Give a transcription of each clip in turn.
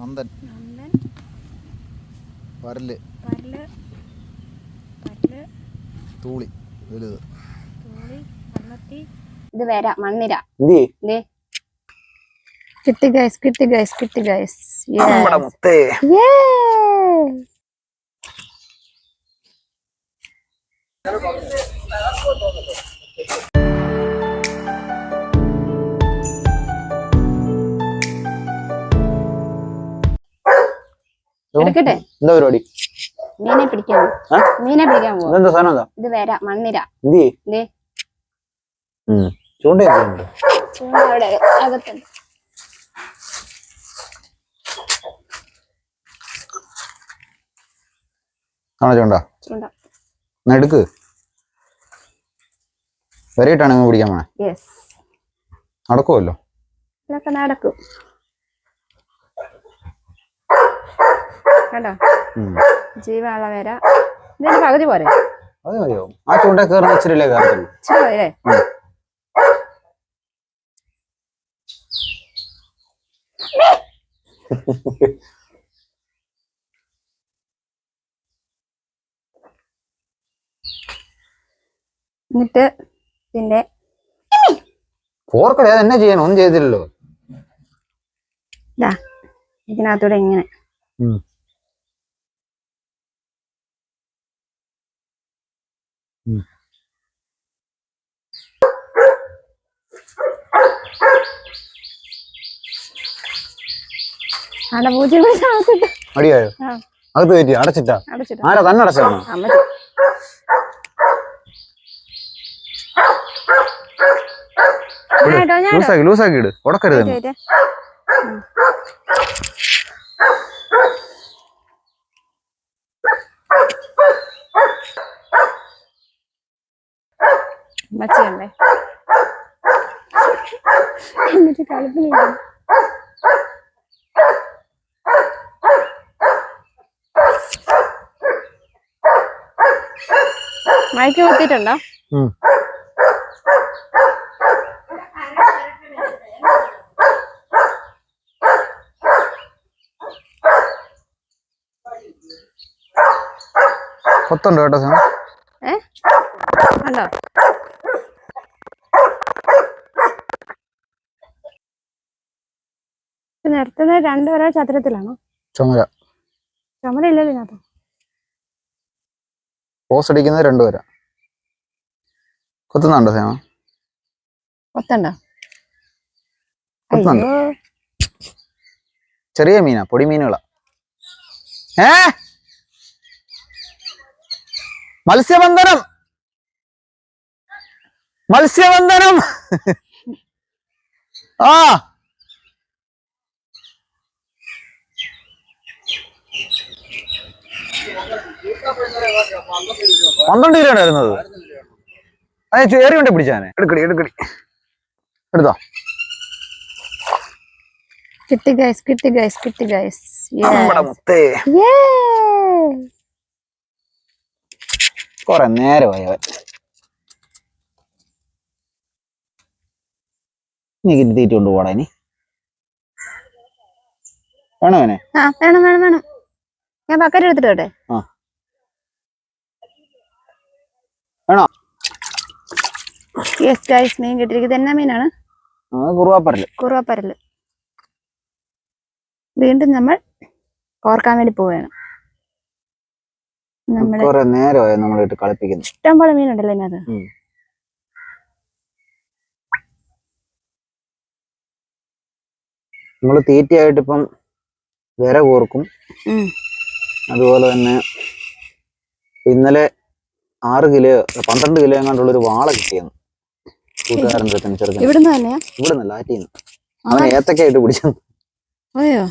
നന്ദൻ. വരൽ പരൽ. പരൽ. തൂളി. വലുത്. ഇത് വര. മണ്ണിര. കിട്ടി ഗൈസ് കിട്ടി ഗൈസ് കിട്ടി ഗൈസ് മുത്തേ. എടുക്കട്ടെ? എന്താ പരിപാടി? മീനെ പിടിക്കാൻ മീനെ പിടിക്കാൻ ഇതെന്താ സാധനം ഇത്? വര മണ്ണിര. ചൂണ്ട ചൂണ്ട അവിടെ അകത്തുണ്ട്. ആണോ ചൂണ്ട? ചൂണ്ട. എടുക്ക്. വരയിട്ടാണ് പിടിക്കാൻ പോണേ. നടക്കുമല്ലോ നടക്കും. കണ്ടോ? ജീവാള വര ഇതിന്റെ പകുതി പോരെ? അത് മതിയോ? ആ ചൂണ്ട കയറുന്ന ഇച്ചിരിയല്ലേ കയറത്തുള്ളൂ. ഇച്ചിരി പോരെ. എന്നിട്ട് പിന്നെ പോർക്കട അത് എന്നെ ചെയ്യണം? ഒന്നും ചെയ്തില്ലല്ലോ. ഇതാ ഇതിനകത്തൂടെ ഇങ്ങനെ. ആ. അകത്ത് കയറ്റി അടച്ചിട്ടാ? ആരാ തന്നെ അടച്ചാണോ ലൂസാക്കി ലൂസാക്കി ഇട്. ഉടക്കരുത് അമ്മച്ചിയുണ്ടേ എന്നിട്ട് കളിപ്പില്ല മയക്ക് കുത്തിയിട്ടുണ്ടോ. കൊത്തുണ്ട് കേട്ടോ സാർ ഏ? കണ്ടോ ഇത് നിർത്തുന്നത് രണ്ടുപേരോ ചതുരത്തിലാണോ? ചുമര. ചുമര ഇതിനകത്ത്. പോസ് അടിക്കുന്നത് രണ്ടുപേരാ. കൊത്തുന്നുണ്ടോ സേമ കൊത്തണ്ടോ കൊത്തുന്നുണ്ട്. ചെറിയ മീനാ പൊടി മീനുകളാ. ഏ? മത്സ്യബന്ധനം! മത്സ്യബന്ധനം! ആ! പന്ത്രണ്ട് കിലോ വരുന്നത് അതെ ചേറി കൊണ്ട് പിടിച്ചാനെ എടുക്കടി എടുക്കടി. എടുത്തോ? കിട്ടി ഗൈസ് കിട്ടി ഗൈസ് കിട്ടി ഗൈസ് കൊറേ നേരമായി അവൻ. നീ തീറ്റ കൊണ്ട് പോടാ ഇനി. വേണോ അവനെ? വേണം വേണം വേണം. ഞാൻ ബക്കറ്റ് എടുത്തിട്ട് യെസ് ഗൈസ് മീൻ കിട്ടിയിരിക്കുന്നത് എന്നാ മീനാണ് കുറുവപ്പരൽ. വീണ്ടും നമ്മൾ ഓർക്കാൻ വേണ്ടി പോവുകയാണ്. നമ്മൾ കൊറേ നേരമായി നമ്മളിട്ട് കളിപ്പിക്കുന്നു. ഇഷ്ടം പോലെ മീനുണ്ടല്ലോ ഇതിനകത്ത്. ഉം. നമ്മൾ തീറ്റയായിട്ട് ഇപ്പം വിര കോർക്കും. അതുപോലെ തന്നെ ഇന്നലെ ആറ് കിലോ പന്ത്രണ്ട് കിലോ എങ്ങാണ്ടുള്ള ഒരു വാള കിട്ടിയെന്ന് കൂട്ടുകാരന്റെ അടുത്ത് ചെറുക്കൻ ഇവിടുന്ന് തന്നെയാ? ഇവിടെ നിന്ന് ആറ്റിന്ന്. അവൻ ഏത്തക്കായിട്ട് പിടിച്ചു. അയ്യോ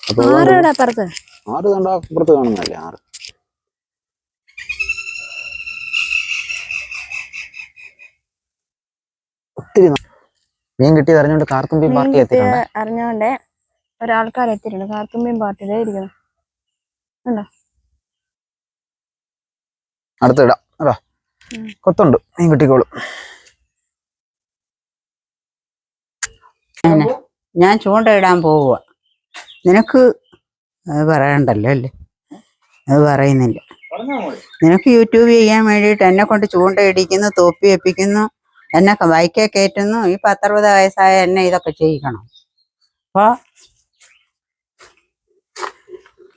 അപ്പൊ അതുകൊണ്ട് ആറോടെ ആറ് കണ്ട അപ്പുറത്ത് കാണുന്നല്ലേ ആറ്. ഒത്തിരി മീൻ കിട്ടിയത് അറിഞ്ഞോണ്ട് കാർത്തുമ്പി പാർട്ടി എത്തിയിട്ടുണ്ട്. അറിഞ്ഞോണ്ടേ ഒരാൾക്കാർ എത്തിയിട്ടുണ്ട് കാർത്തുമ്പിയും പാർട്ടിയിലേ ഇരിക്കണം. അടുത്തിടാം അതാ. കൊത്തുണ്ട്. മീൻ കിട്ടിക്കോളും. ഞാൻ ചൂണ്ടയിടാൻ പോവുക നിനക്ക് അത് പറയണ്ടല്ലോ അല്ലേ? അത് പറയുന്നില്ല. നിനക്ക് യൂട്യൂബ് ചെയ്യാൻ വേണ്ടിയിട്ട് എന്നെ കൊണ്ട് ചൂണ്ട ചൂണ്ടയിടിക്കുന്നു തോപ്പി വെപ്പിക്കുന്നു എന്നെ ബൈക്കെ കയറ്റുന്നു ഈ പത്തറുപത് വയസ്സായ എന്നെ ഇതൊക്കെ ചെയ്യിക്കണം. അപ്പൊ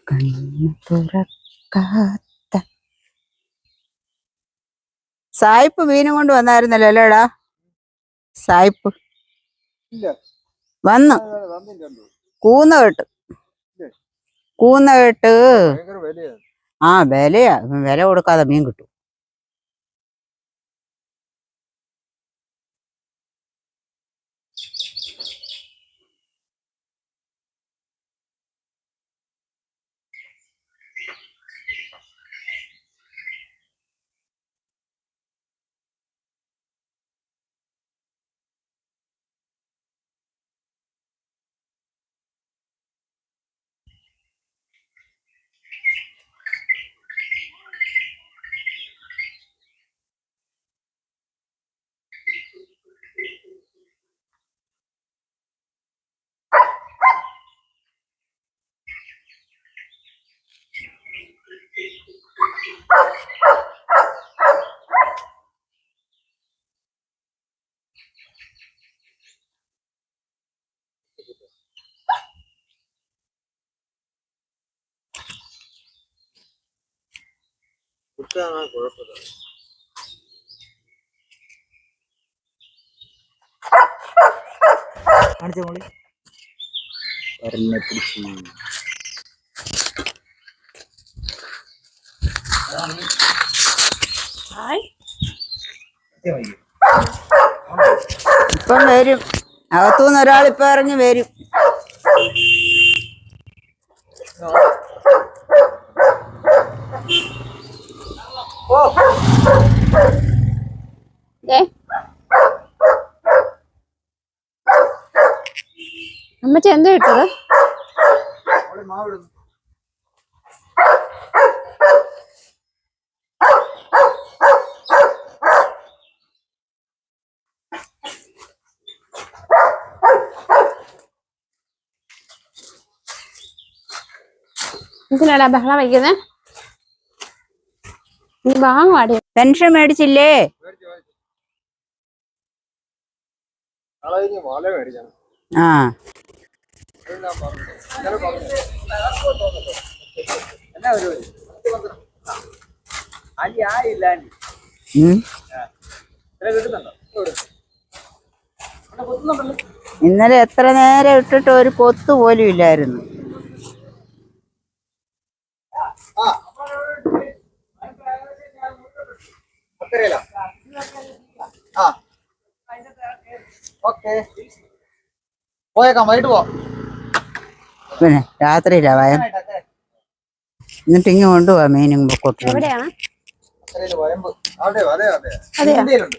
കണ്ണു തുറക്കാത്ത സായിപ്പ് മീനും കൊണ്ട് വന്നായിരുന്നല്ലോ അല്ലേടാ? സായിപ്പ്. വന്നു. കൂന്ന കേട്ട്. കൂന്ന കേട്ട്. ആ വിലയാ. വില കൊടുക്കാതെ മീൻ കിട്ടും. കാണിച്ച മോളി പിടിച്ചു ഇപ്പം വരും. അകത്തുനിന്ന് ഒരാളിപ്പം ഇറങ്ങി വരും. അമ്മച്ചി എന്താ ഇട്ടത് എന്തിനാടാ ബഹളം വയ്ക്കുന്നേ? നീ പാടി പെൻഷൻ മേടിച്ചില്ലേ? ആ. ഉം. ഇന്നലെ എത്ര നേരം ഇട്ടിട്ട് ഒരു കൊത്ത് പോലും ഇല്ലായിരുന്നു. പോയേക്കാം വൈകിട്ട് പോവാം. പിന്നെ രാത്രിയിലാ ഭയം എന്നിട്ട് ഇങ്ങ് കൊണ്ടുപോവാ മീനും വയമ്പ്. നാളെ ഹലോ അതെയോ? ഇന്ത്യയിലുണ്ട്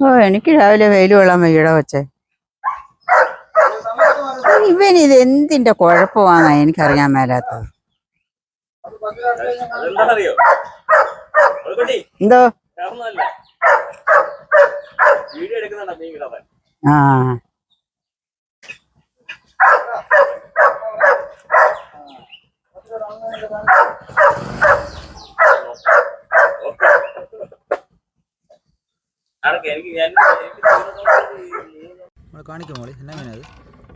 ഓ എനിക്ക് രാവിലെ വെയിൽ കൊള്ളാൻ വയ്യട വച്ചേ ഇവൻ ഇത് എന്തിന്റെ കുഴപ്പമാണെന്നാ എനിക്കറിയാൻ മേലാത്തത് എന്തോ? ആ. കാണിക്കും മോളി. എന്നാ മീനത്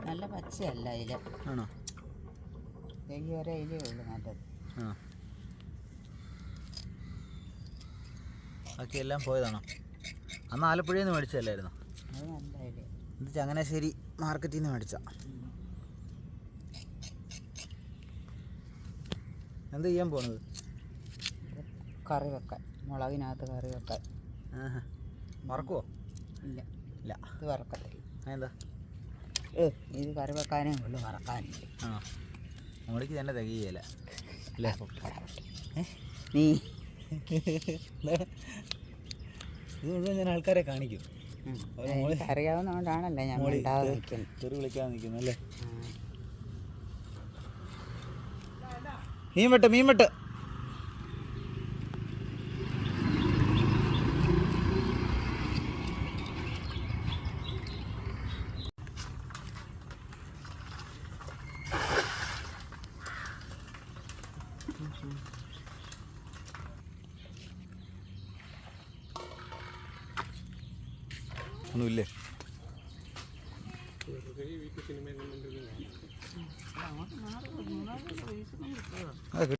നല്ല പച്ചയല്ല ഇല ആണോ? ഈ ഒരേ ഇലേ ഉള്ളൂ നല്ലത്. ആ ബാക്കി എല്ലാം പോയതാണോ? അന്ന് ആലപ്പുഴയിൽ നിന്ന് മേടിച്ചതല്ലായിരുന്നു? അത് നല്ല ഇല. ഇത് ചങ്ങനാശ്ശേരി മാർക്കറ്റിൽ നിന്ന് മേടിച്ച എന്ത് ചെയ്യാൻ പോണത്? കറി വെക്കാൻ. മുളകിനകത്ത് കറി വെക്കാൻ. മറക്കുവോ ഇല്ല. ഇല്ല. ഇത് വറക്കത്തില്ല. എന്താ ഏ ഇത് കറി വെക്കാനേ ഉള്ളൂ. വറക്കാനില്ല ആ. മുളിക്ക് തന്നെ തികയല്ല അല്ലേ? നീ. ഇത് മുഴുവൻ ഞാൻ ആൾക്കാരെ കാണിക്കും. അറിയാവുന്നതുകൊണ്ടാണല്ലേ ഞാൻ നിൽക്കുന്നത്. തെറി വിളിക്കാൻ നിൽക്കുന്നു അല്ലേ? മീൻ വെട്ട് മീൻ വെട്ട്. ഒന്നുമില്ലേ അത് കിട്ടും.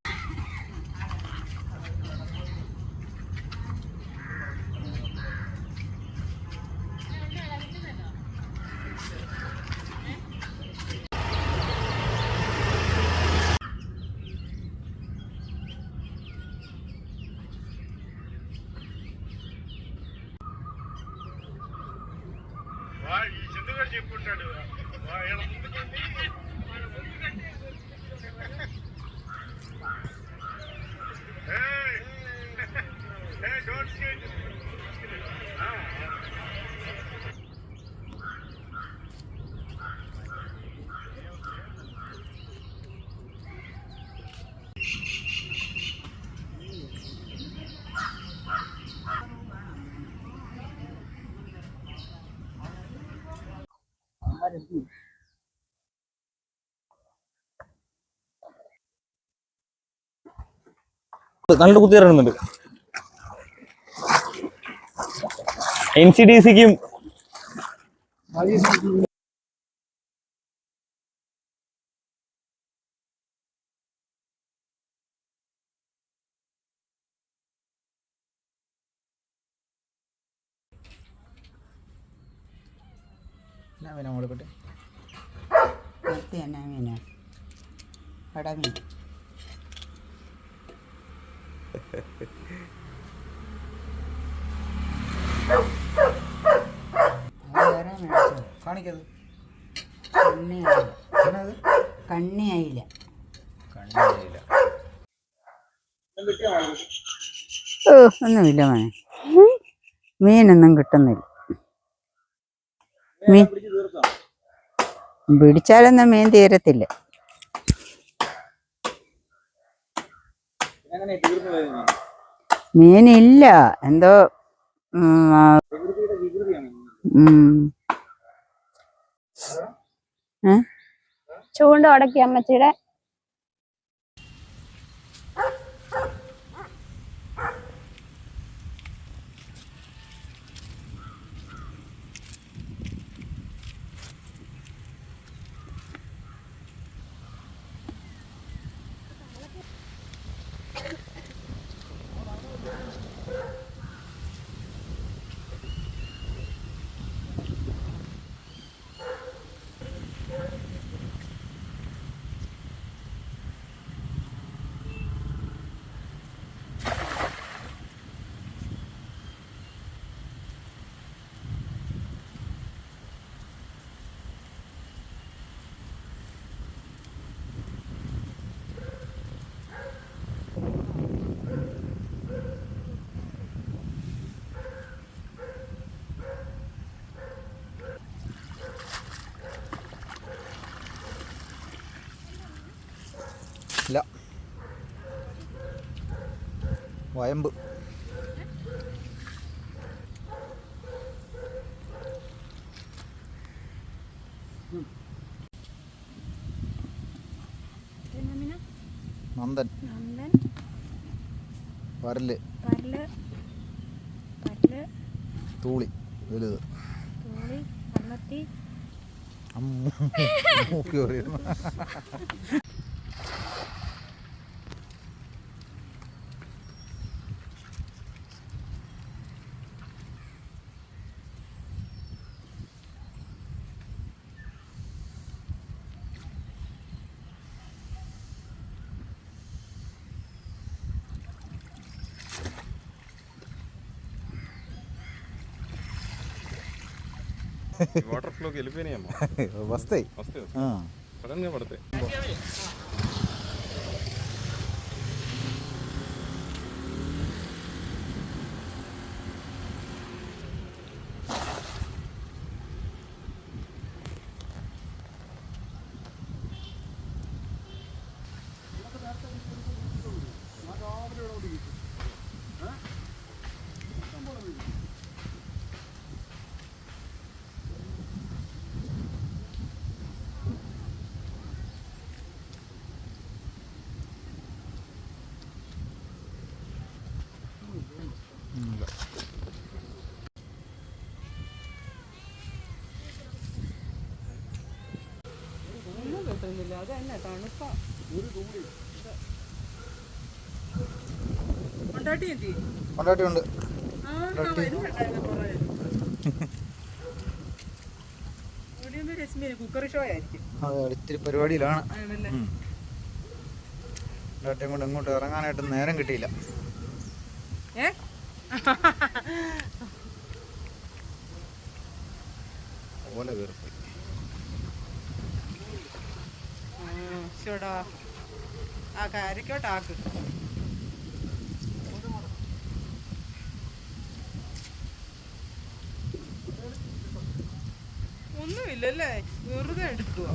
നല്ല കുത്തിയിറങ്ങുന്നുണ്ട് എൻ സി ഡി സിക്കും എന്നാ പിന്നെ മോളെ പറ്റി മത്തി എന്നാ മീനാ മേടിച്ചത് കാണിക്കത് കണ്ണിയായില്ല. കണ്ണിയായില്ല. ഓ ഒന്നുമില്ല മോനെ. മീനൊന്നും കിട്ടുന്നില്ല. മീൻ. പിടിച്ചാലൊന്നും മീൻ തീരത്തില്ല. മീനില്ല. എന്തോ? ചൂണ്ട ഉടക്കി അമ്മച്ചിയുടെ ഇല്ല. വയമ്പ്. നന്ദൻ. വരൽ തൂളി. വലുത്. അമ്മ മൂക്കി പറയുന്നു వాటర్ ఫ్లోకి వెళ్ళిపోయినాయేమో. వస్తాయి. వస్తాయి సడన్గా పడతాయి. പടം അത് തന്നെ ഇത്തിരി പരിപാടിയിലാണ്. ആണല്ലേ? കൊണ്ടാട്ടിയും കൊണ്ട് ഇങ്ങോട്ട് ഇറങ്ങാനായിട്ട് നേരം കിട്ടിയില്ല. ഏ? പോലെ കയറിപ്പോയി ഷോടാ ആ കാരിക്കോട്ടാക്ക് ഒന്നുമില്ലല്ലേ? വെറുതെ എടുക്കുക